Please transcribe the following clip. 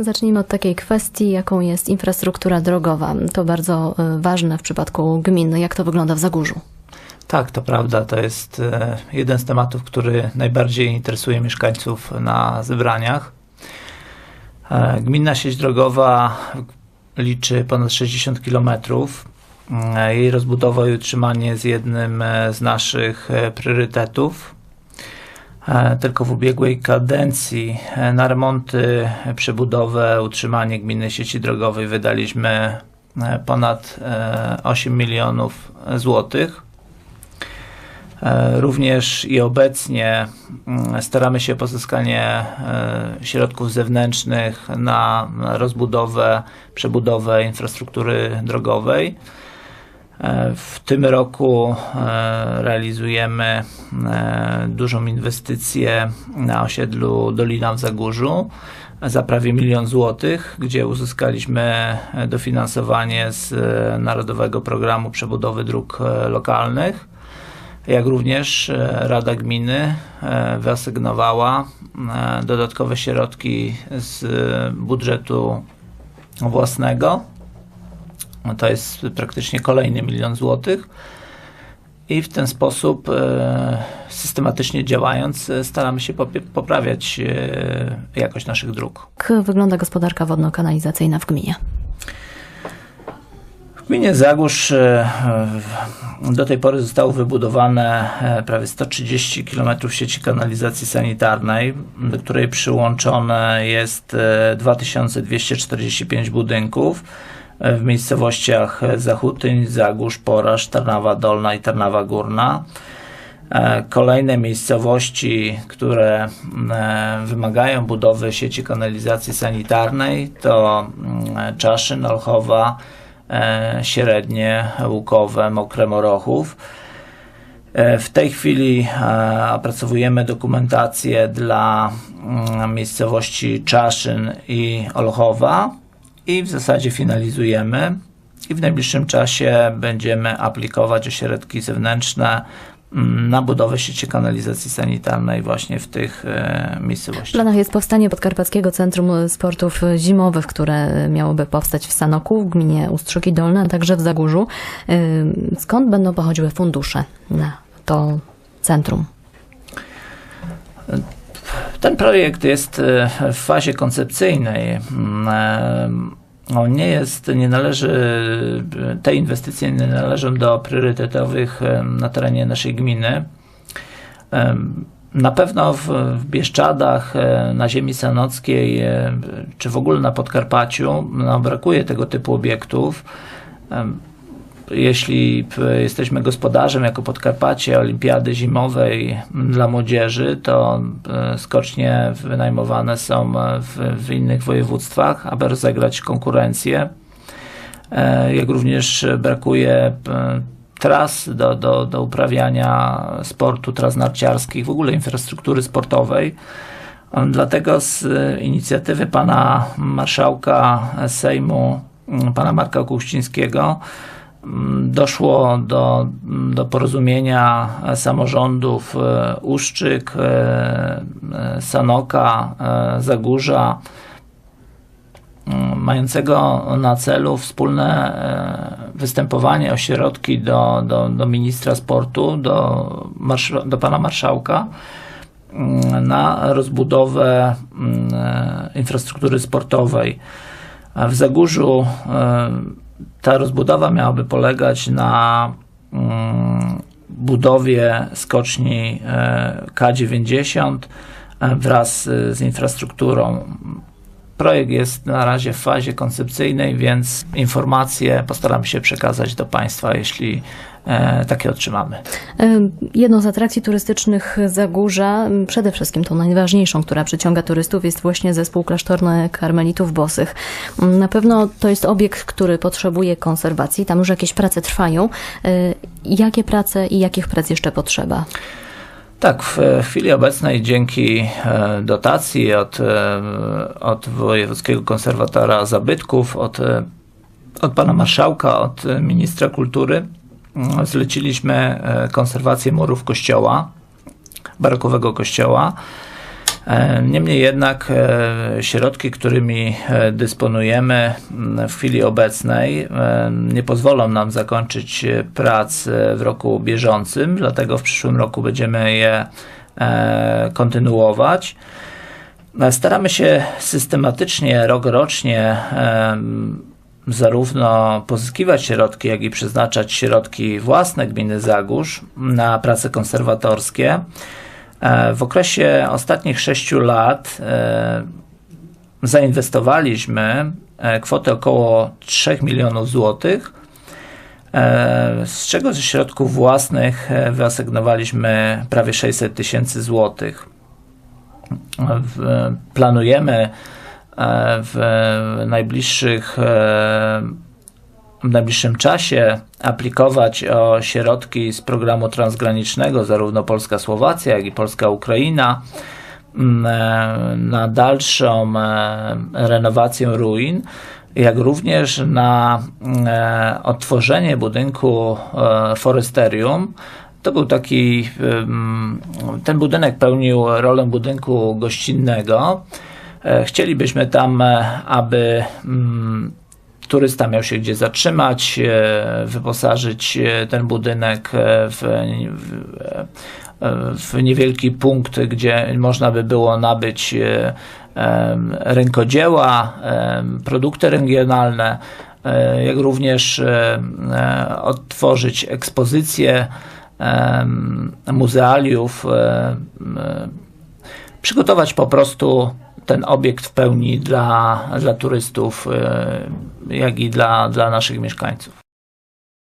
Zacznijmy od takiej kwestii, jaką jest infrastruktura drogowa. To bardzo y, ważne w przypadku gmin. Jak to wygląda w Zagórzu? Tak, to prawda. To jest e, jeden z tematów, który najbardziej interesuje mieszkańców na zebraniach. E, Gminna sieć drogowa liczy ponad 60 km. Jej rozbudowa i utrzymanie jest jednym e, z naszych e, priorytetów. E, Tylko w ubiegłej kadencji e, na remonty, e, przebudowę, utrzymanie gminnej sieci drogowej wydaliśmy ponad e, 8 milionów złotych. Również i obecnie mm, staramy się pozyskanie środków zewnętrznych na rozbudowę, przebudowę infrastruktury drogowej. W tym roku e, realizujemy e, dużą inwestycję na osiedlu Dolina w Zagórzu za prawie milion złotych, gdzie uzyskaliśmy e, dofinansowanie z Narodowego Programu Przebudowy Dróg Lokalnych jak również Rada Gminy wyasygnowała dodatkowe środki z budżetu własnego. To jest praktycznie kolejny milion złotych. I w ten sposób e, systematycznie działając e, staramy się poprawiać e, jakość naszych dróg. Jak wygląda gospodarka wodno-kanalizacyjna w gminie? W gminie Zagórz do tej pory zostało wybudowane prawie 130 km sieci kanalizacji sanitarnej, do której przyłączone jest e, 2245 budynków w miejscowościach Zachutyń, Zagórz, Poraż, Tarnawa Dolna i Tarnawa Górna. E, Kolejne miejscowości, które e, wymagają budowy sieci kanalizacji sanitarnej to mm, Czaszyn, Olchowa, e, Średnie, Łukowe, Mokre Morochów. E, W tej chwili e, opracowujemy dokumentację dla mm, miejscowości Czaszyn i Olchowa i w zasadzie finalizujemy. I w najbliższym czasie będziemy aplikować o środki zewnętrzne mm, na budowę sieci kanalizacji sanitarnej właśnie w tych e, W miejscowościach. planach jest powstanie Podkarpackiego Centrum Sportów Zimowych, które miałoby powstać w Sanoku, w gminie Ustrzyki Dolne, a także w Zagórzu. Y, Skąd będą pochodziły fundusze na to centrum? Ten projekt jest e, w fazie koncepcyjnej. Mm, e, On nie jest, nie należy, te inwestycje nie należą do priorytetowych e, na terenie naszej gminy. E, Na pewno w, w Bieszczadach, e, na ziemi sanockiej, e, czy w ogóle na Podkarpaciu no, brakuje tego typu obiektów. Jeśli jesteśmy gospodarzem jako Podkarpacie Olimpiady Zimowej dla młodzieży, to e, skocznie wynajmowane są e, w, w innych województwach, aby rozegrać konkurencję. E, Jak również brakuje tras do, do, do uprawiania sportu, tras narciarskich, w ogóle infrastruktury sportowej. Dlatego z inicjatywy pana marszałka Sejmu, pana Marka Kuchcińskiego, m, doszło do, do porozumienia samorządów e, Uszczyk, e, e, Sanoka, Zagórza, m, mającego na celu wspólne występowanie o środki do, do, do ministra sportu, do, do pana marszałka mm, na rozbudowę mm, infrastruktury sportowej. W Zagórzu e, ta rozbudowa miałaby polegać na mm, budowie skoczni e, K90 e, wraz z infrastrukturą. Projekt jest na razie w fazie koncepcyjnej, więc informacje postaram się przekazać do Państwa, jeśli e, takie otrzymamy. Jedną z atrakcji turystycznych Zagórza, przede wszystkim tą najważniejszą, która przyciąga turystów, jest właśnie zespół klasztorny karmelitów bosych. Na pewno to jest obiekt, który potrzebuje konserwacji. Tam już jakieś prace trwają. Y, Jakie prace i jakich prac jeszcze potrzeba? Tak, w chwili obecnej dzięki e, dotacji od, e, od Wojewódzkiego Konserwatora Zabytków, od, e, od pana marszałka, od ministra kultury mm, zleciliśmy konserwację murów kościoła, barokowego kościoła. E, Niemniej jednak e, środki, którymi e, dysponujemy w chwili obecnej, nie pozwolą nam zakończyć prac w roku bieżącym, dlatego w przyszłym roku będziemy je kontynuować. Staramy się systematycznie, rokrocznie em, zarówno pozyskiwać środki, jak i przeznaczać środki własne gminy Zagórz na prace konserwatorskie. E, W okresie ostatnich sześciu lat e, zainwestowaliśmy e, kwotę około 3 milionów złotych, z czego ze środków własnych wyasygnowaliśmy prawie 600 tysięcy złotych. Planujemy w najbliższych w najbliższym czasie aplikować o środki z programu transgranicznego, zarówno Polska-Słowacja, jak i Polska-Ukraina, m, e, na dalszą e, renowację ruin, jak również na e, odtworzenie budynku Foresterium. To był taki, ten budynek pełnił rolę budynku gościnnego. Chcielibyśmy tam, aby mm, turysta miał się gdzie zatrzymać, e, wyposażyć e, ten budynek e, w, w, niewielki punkt, gdzie można by było nabyć rękodzieła, produkty regionalne, jak również odtworzyć ekspozycje muzealiów, przygotować po prostu ten obiekt w pełni dla, dla turystów, e, jak i dla, dla naszych mieszkańców.